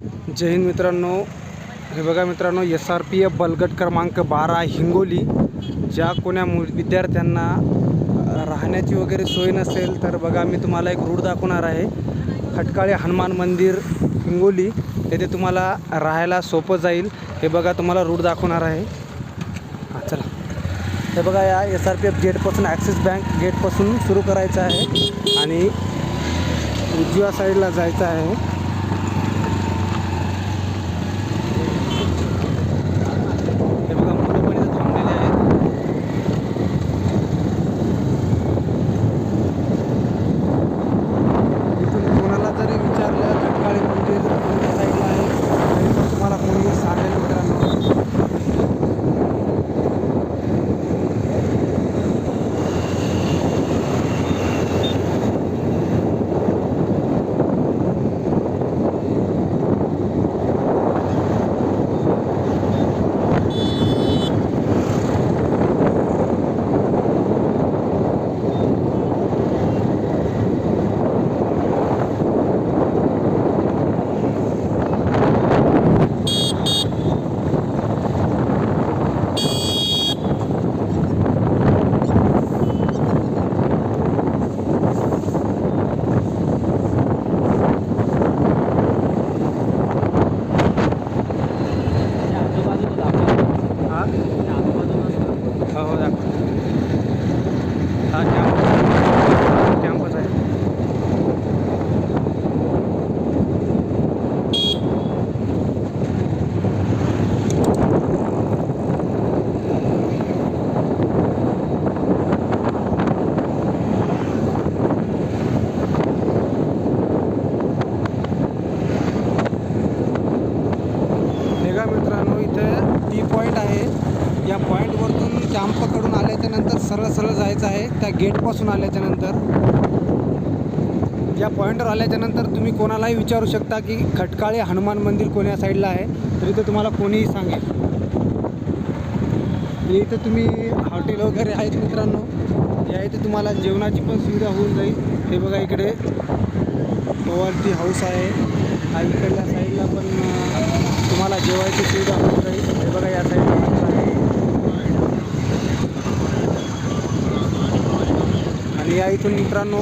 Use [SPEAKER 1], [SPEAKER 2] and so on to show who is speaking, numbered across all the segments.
[SPEAKER 1] जय हिंद मित्रांनो. हे बघा मित्रांनो एस आर पी एफ बलगट क्रमांक बारा हिंगोली. ज्या कोण्या मु विद्यार्थ्यांना राहण्याची वगैरे सोय नसेल तर बघा मी तुम्हाला एक रूट दाखवणार आहे. खटकाळे हनुमान मंदिर हिंगोली. तेथे तुम्हाला राहायला सोपं जाईल. हे बघा तुम्हाला रूट दाखवणार आहे. हां चला. हे बघा या एस आर पी एफ गेटपासून ॲक्सिस बँक गेटपासून सुरू करायचं आहे. आणि उजव्या साईडला जायचं आहे. बी पॉईंट आहे. या पॉईंटवरतून कॅम्पकडून आल्याच्यानंतर सरळ सरळ जायचं आहे. त्या गेटपासून आल्याच्यानंतर. या पॉईंटवर आल्याच्यानंतर तुम्ही कोणालाही विचारू शकता की खटकाळे हनुमान मंदिर कोण्या साईडला आहे. तर इथे तुम्हाला कोणीही सांगेल. या इथे तुम्ही हॉटेल वगैरे आहेत मित्रांनो. या इथे तुम्हाला जेवणाची पण सुविधा होऊन जाईल. हे बघा इकडे. पवारती हाऊस आहे. हा इकडल्या साईडला पण तुम्हाला जेवायची सुविधा होऊन जाईल. बघा या साईडला आणि या इथून मित्रांनो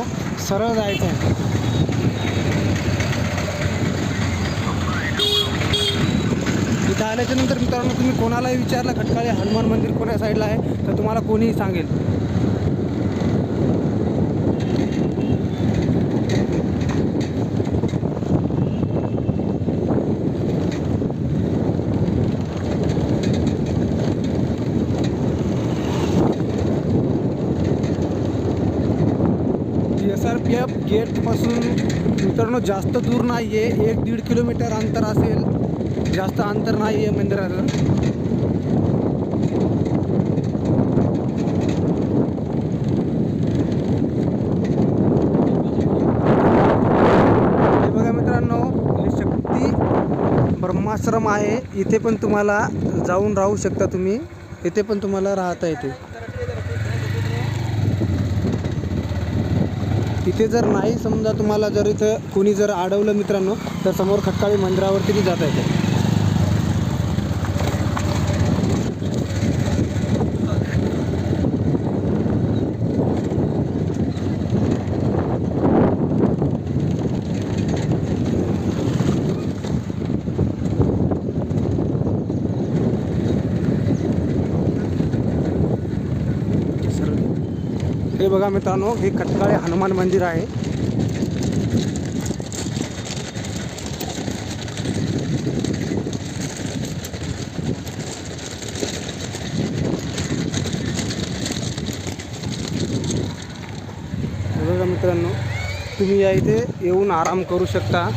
[SPEAKER 1] सरळ जायचं आहे. इथं आल्याच्यानंतर मित्रांनो तुम्ही कोणालाही विचारलं खटकाळे हनुमान मंदिर कोण्या साईडला आहे तर तुम्हाला कोणीही सांगेल. एस आर पी एफ गेटपासून मित्रांनो जास्त दूर नाही आहे एक दीड किलोमीटर अंतर असेल. जास्त अंतर नाही आहे मंदिराचं बघा मित्रांनो ब्रह्माश्रम आहे. इथे पण तुम्हाला जाऊन राहू शकता तुम्ही. इथे पण तुम्हाला राहता येते. इथे जर नाही समजा तुम्हाला जर इथं कोणी जर अडवलं मित्रांनो तर समोर खटकाळी मंदिरावरती जाता येते. हे बघा मित्रांनो हे कटकाळे हनुमान मंदिर आहे. बघा मित्रांनो तुम्ही या इथे येऊन आराम करू शकता.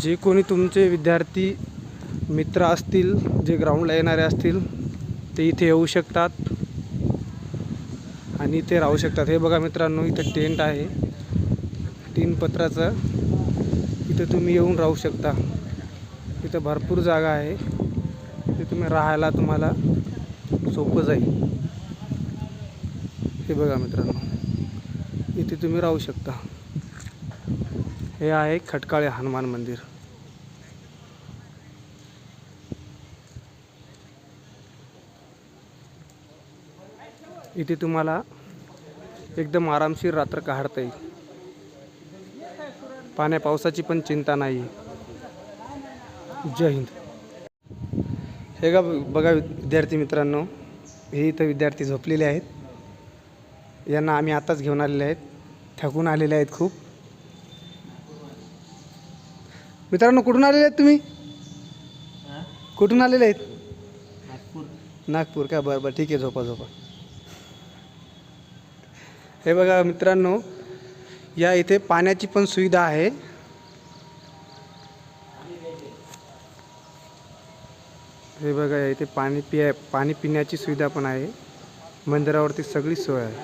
[SPEAKER 1] जे कोणी तुमचे विद्यार्थी मित्र असतील जे ग्राउंडला येणारे असतील ते इथे येऊ शकतात. आणि इथे राहू शकतात. हे बघा मित्रांनो इथं टेंट आहे. टीन पत्राचं. इथं तुम्ही येऊन राहू शकता. इथं भरपूर जागा आहे. ते तुम्ही राहायला तुम्हाला सोपं जाईल. हे बघा मित्रांनो. इथे तुम्ही राहू शकता. हे आहे खटकाळे हनुमान मंदिर. इथे तुम्हाला एकदम आरामशीर रात्र काढता येईल. पाण्या पावसाची पण चिंता नाही जय हिंद. हे का बघा विद्यार्थी मित्रांनो हे इथं विद्यार्थी झोपलेले आहेत. यांना आम्ही आताच घेऊन आलेले आहेत. थकून आलेले आहेत खूप. मित्रांनो कुठून आलेले आहेत तुम्ही? कुठून आलेले आहेत?
[SPEAKER 2] नागपूर.
[SPEAKER 1] नागपूर का? बरं बरं ठीक आहे झोपा झोपा. हे बघा मित्रांनो या इथे पाण्याची पण सुविधा आहे. हे बघा या इथे पाणी पिया पाणी पिण्याची सुविधा पण आहे. मंदिरावरती सगळी सोय आहे.